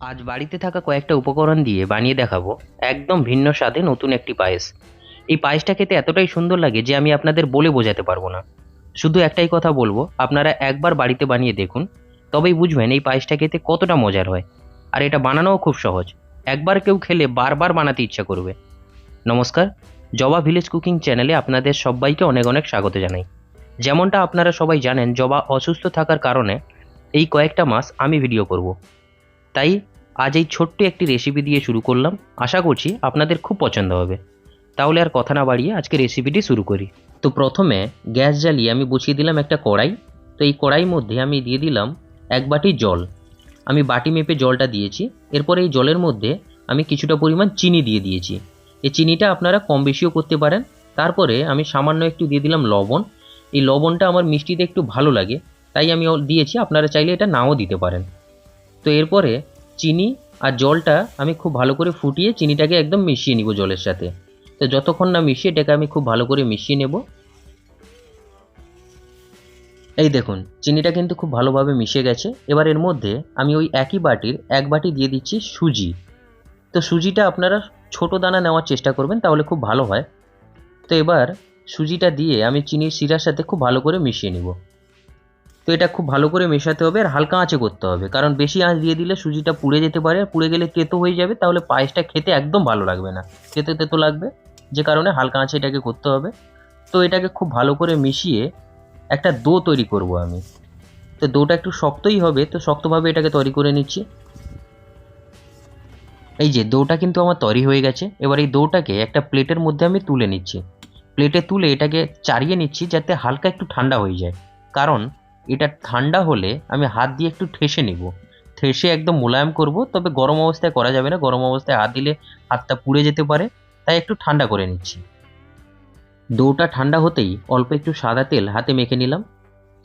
আজ বাড়িতে থাকা কয়েকটা উপকরণ দিয়ে বানিয়ে দেখাবো। একদম ভিন্ন স্বাদে নতুন একটি পায়েস। এই পায়েসটা খেতে এতটাই সুন্দর লাগে যে আমি আপনাদের বলে বোঝাতে পারব না। শুধু একটাই কথা বলব, আপনারা একবার বাড়িতে বানিয়ে দেখুন। তবেই বুঝবেন এই পায়েসটা খেতে কতটা মজার হয়। আর এটা বানানোও খুব সহজ। একবার কেউ খেলে বারবার বানাতে ইচ্ছা করবে। নমস্কার, জবা ভিলেজ কুকিং চ্যানেলে আপনাদের সবাইকে অনেক অনেক স্বাগত জানাই। যেমনটা আপনারা সবাই জানেন, জবা অসুস্থ থাকার কারণে এই কয়েকটা মাস আমি ভিডিও করব। তাই আজ এই ছোট্ট একটি রেসিপি দিয়ে শুরু করলাম। আশা করছি আপনাদের খুব পছন্দ হবে। তাহলে আর কথা না বাড়িয়ে আজকে রেসিপিটি শুরু করি। তো প্রথমে গ্যাস জ্বালিয়ে আমি বসিয়ে দিলাম একটা কড়াই। তো এই কড়াইর মধ্যে আমি দিয়ে দিলাম এক বাটি জল। আমি বাটি মেপে জলটা দিয়েছি। এরপরে এই জলের মধ্যে আমি কিছুটা পরিমাণ চিনি দিয়ে দিয়েছি। এই চিনিটা আপনারা কম বেশিও করতে পারেন। তারপরে আমি সামান্য একটু দিয়ে দিলাম লবণ। এই লবণটা আমার মিষ্টিতে একটু ভালো লাগে। তাই আমি দিয়েছি। আপনারা চাইলে এটা নাও দিতে পারেন। তো এরপরে চিনি আর জলটা আমি খুব ভালো করে ফুটিয়ে চিনিটাকে একদম মিশিয়ে নিব জলের সাথে। তো যতক্ষণ না মিশিয়ে এটাকে আমি খুব ভালো করে মিশিয়ে নেব। এই দেখুন, চিনিটা কিন্তু খুব ভালোভাবে মিশে গেছে। এবার এর মধ্যে আমি ওই একই বাটির এক বাটি দিয়ে দিচ্ছি সুজি। তো সুজিটা আপনারা ছোট দানা নেওয়ার চেষ্টা করবেন, তাহলে খুব ভালো হয়। তো এবার সুজিটা দিয়ে আমি চিনির শিরার সাথে খুব ভালো করে মিশিয়ে নিব। তো এটা খুব ভালো করে মেশাতে হবে আর হালকা আঁচে করতে হবে। কারণ বেশি আঁচ দিয়ে দিলে সুজিটা পুড়ে যেতে পারে পুড়ে গেলে তেতো হয়ে যাবে, তাহলে পায়েসটা খেতে একদম ভালো লাগবে না। তেতো তেতো লাগবে, যে কারণে হালকা আঁচে এটাকে করতে হবে। তো এটাকে খুব ভালো করে মিশিয়ে একটা দো তৈরি করব আমি। তো দোটা একটু শক্তই হবে, তো শক্তভাবে এটাকে তৈরি করে নিচ্ছি। এই যে দোটা কিন্তু আমার তৈরি হয়ে গেছে। এবার এই দোটাকে একটা প্লেটের মধ্যে আমি তুলে নিচ্ছি। প্লেটে তুলে এটাকে চারিয়ে নিচ্ছি যাতে হালকা একটু ঠান্ডা হয়ে যায়। কারণ এটা ঠান্ডা হলে আমি হাত দিয়ে একটু ঠেসে নিব। ঠেসে একদম মোলায়েম করব, তবে গরম অবস্থায় করা যাবে না। গরম অবস্থায় হাত দিলে হাতটা পুড়ে যেতে পারে, তাই একটু ঠান্ডা করে নিচ্ছি। ডোটা ঠান্ডা হতেই অল্প একটু সাদা তেল হাতে মেখে নিলাম।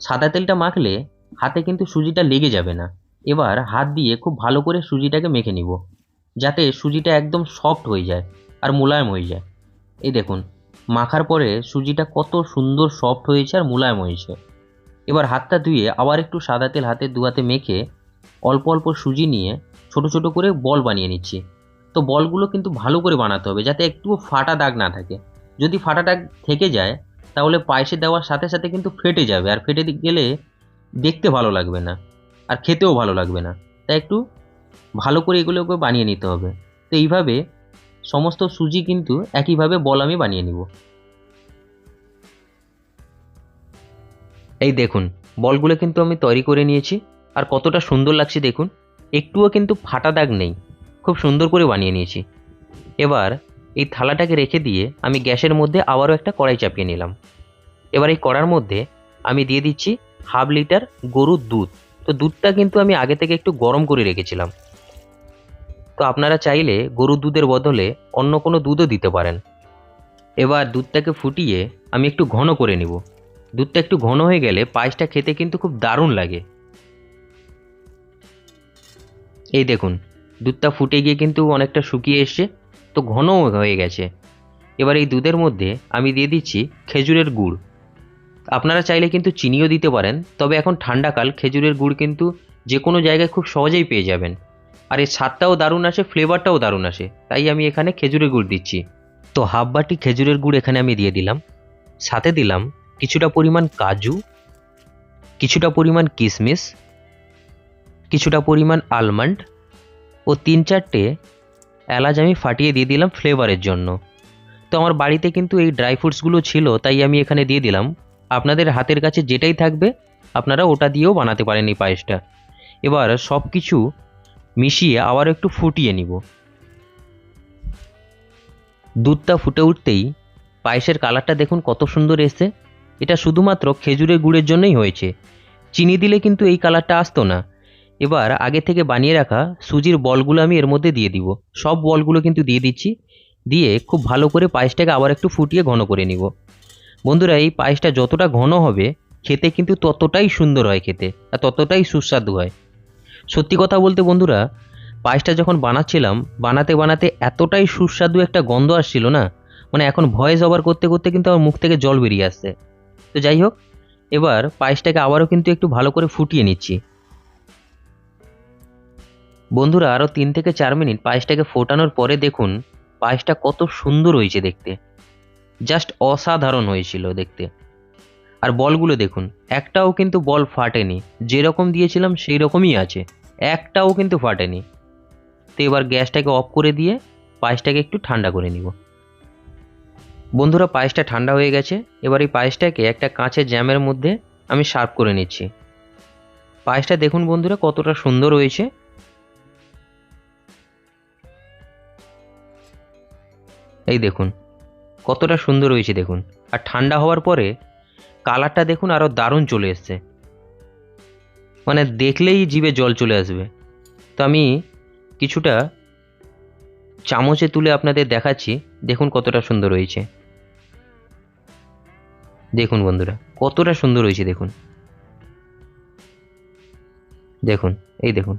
সাদা তেলটা মাখলে হাতে কিন্তু সুজিটা লেগে যাবে না। এবার হাত দিয়ে খুব ভালো করে সুজিটাকে মেখে নিব, যাতে সুজিটা একদম সফট হয়ে যায় আর মোলায়েম হয়ে যায়। এই দেখুন, মাখার পরে সুজিটা কত সুন্দর সফট হয়েছে আর মোলায়েম হয়েছে। এবার হাতটা ধুয়ে আবার একটু সাদা তেল হাতে দু হাতে মেখে অল্প অল্প সুজি নিয়ে ছোট ছোট করে বল বানিয়ে নিচ্ছি। তো বলগুলো কিন্তু ভালো করে বানাতে হবে যাতে একটু ফাটা দাগ না থাকে। যদি ফাটা দাগ থেকে যায়, তাহলে পায়েসে দেওয়ার সাথে সাথে কিন্তু ফেটে যাবে আর ফেটে গেলে দেখতে ভালো লাগবে না আর খেতেও ভালো লাগবে না। তাই একটু ভালো করে এগুলোকে বানিয়ে নিতে হবে। তো এইভাবে সমস্ত সুজি কিন্তু একইভাবে বল আমি বানিয়ে নিব। এই দেখুন, বলগুলো কিন্তু আমি তৈরি করে নিয়েছি, আর কতটা সুন্দর লাগছে দেখুন, একটুও কিন্তু ফাটা দাগ নেই, খুব সুন্দর করে বানিয়ে নিয়েছি। এবার এই থালাটাকে রেখে দিয়ে আমি গ্যাসের মধ্যে আবারও একটা কড়াই চাপিয়ে নিলাম। এবার এই কড়ার মধ্যে আমি দিয়ে দিচ্ছি হাফ লিটার গরুর দুধ। তো দুধটা কিন্তু আমি আগে থেকে একটু গরম করে রেখেছিলাম। তো আপনারা চাইলে গরুর দুধের বদলে অন্য কোনো দুধও দিতে পারেন। এবার দুধটাকে ফুটিয়ে আমি একটু ঘন করে নিব। দুধটা একটু ঘন হয়ে গেলে পায়েসটা খেতে কিন্তু খুব দারুণ লাগে। এই দেখুন, দুধটা ফুটে গিয়ে কিন্তু অনেকটা শুকিয়ে এসছে, তো ঘন হয়ে গেছে। এবার এই দুধের মধ্যে আমি দিয়ে দিচ্ছি খেজুরের গুড়। আপনারা চাইলে কিন্তু চিনিও দিতে পারেন, তবে এখন ঠান্ডাকাল খেজুরের গুড় কিন্তু যে কোনো জায়গায় খুব সহজেই পেয়ে যাবেন। আর এর স্বাদটাও দারুণ আসে ফ্লেভারটাও দারুণ আসে, তাই আমি এখানে খেজুরের গুড় দিচ্ছি। তো হাফ বাটি খেজুরের গুড় এখানে আমি দিয়ে দিলাম। সাথে দিলাম কিছুটা পরিমাণ কাজু, কিছুটা পরিমাণ কিশমিশ কিছুটা পরিমাণ আলমন্ড ও তিন চারটে এলাচ আমি ফাটিয়ে দিয়ে দিলাম ফ্লেভারের জন্য। তো আমার বাড়িতে কিন্তু এই ড্রাই ফ্রুটসগুলো ছিল, তাই আমি এখানে দিয়ে দিলাম। আপনাদের হাতের কাছে যেটাই থাকবে, আপনারা ওটা দিয়েও বানাতে পারেন এই পায়েসটা। এবার সব কিছু মিশিয়ে আবার একটু ফুটিয়ে নিব। দুধটা ফুটে উঠতেই পায়েসের কালারটা দেখুন কত সুন্দর এসছে। এটা শুধুমাত্র খেজুরের গুড়ের জন্যই হয়েছে। চিনি দিলে কিন্তু এই কালারটা আসতো না। এবার আগে থেকে বানিয়ে রাখা সুজির বলগুলো আমি এর মধ্যে দিয়ে দিব। সব বলগুলো কিন্তু দিয়ে দিচ্ছি। দিয়ে খুব ভালো করে পায়েসটাকে আবার একটু ফুটিয়ে ঘন করে নিব। বন্ধুরা, এই পায়েসটা যতটা ঘন হবে, খেতে কিন্তু ততটাই সুন্দর হয় খেতে আর ততটাই সুস্বাদু হয়। সত্যি কথা বলতে বন্ধুরা, পায়েসটা যখন বানাচ্ছিলাম, বানাতে বানাতে এতটাই সুস্বাদু একটা গন্ধ আসছিল না? মানে এখন ভয়েস ওভার করতে করতে কিন্তু আমার মুখ থেকে জল বেরিয়ে আসছে। তো যাই হোক, এবার পায়েসটাকে আবারও কিন্তু একটু ভালো করে ফুটিয়ে নিচ্ছি। বন্ধুরা, আরও তিন থেকে চার মিনিট পায়েসটাকে ফোটানোর পরে দেখুন, পায়েসটা কত সুন্দর হয়েছে দেখতে। জাস্ট অসাধারণ হয়েছিল দেখতে। আর বলগুলো দেখুন, একটাও কিন্তু বল ফাটেনি। যেরকম দিয়েছিলাম সেই রকমই আছে, একটাও কিন্তু ফাটেনি। তো এবার গ্যাসটাকে অফ করে দিয়ে পায়েসটাকে একটু ঠান্ডা করে নিব। বন্ধুরা, পায়েসটা ঠান্ডা হয়ে গেছে। এবার এই পায়েসটাকে একটা কাঁচের জ্যামের মধ্যে আমি সার্ভ করে নিচ্ছি। পায়েসটা দেখুন বন্ধুরা, কতটা সুন্দর হয়েছে। এই দেখুন, কতটা সুন্দর হয়েছে দেখুন। আর ঠান্ডা হওয়ার পরে কালারটা দেখুন আরও দারুণ চলে এসছে। মানে দেখলেই জিভে জল চলে আসবে। তো আমি কিছুটা চামচে তুলে আপনাদের দেখাচ্ছি। দেখুন কতটা সুন্দর হয়েছে। দেখুন বন্ধুরা, কতটা সুন্দর হয়েছে, দেখুন। দেখুন, এই দেখুন।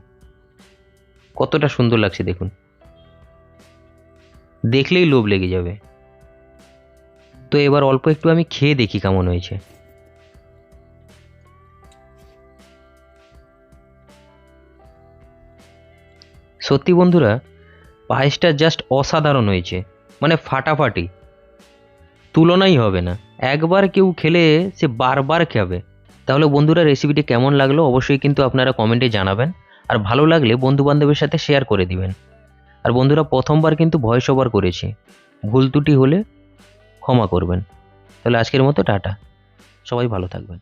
কতটা সুন্দর লাগছে, দেখুন। দেখলেই লোভ লেগে যাবে। তো এবার অল্প একটু আমি খেয়ে দেখি কেমন হয়েছে। সত্যি বন্ধুরা, পায়েসটা জাস্ট অসাধারণ হয়েছে। মানে ফাটাফাটি। তুলনাই হবে না। একবার কেউ খেলে সে বারবার খাবে। তাহলে বন্ধুরা রেসিপিটি কেমন লাগল অবশ্যই কিন্তু আপনারা কমেন্টে জানাবেন। আর ভালো লাগলে বন্ধু বান্ধবের সাথে শেয়ার করে দিবেন। আর বন্ধুরা প্রথমবার কিন্তু ভয়েস ওভার করেছি। ভুল ত্রুটি হলে ক্ষমা করবেন। তাহলে আজকের মতো টাটা। সবাই ভালো থাকবেন।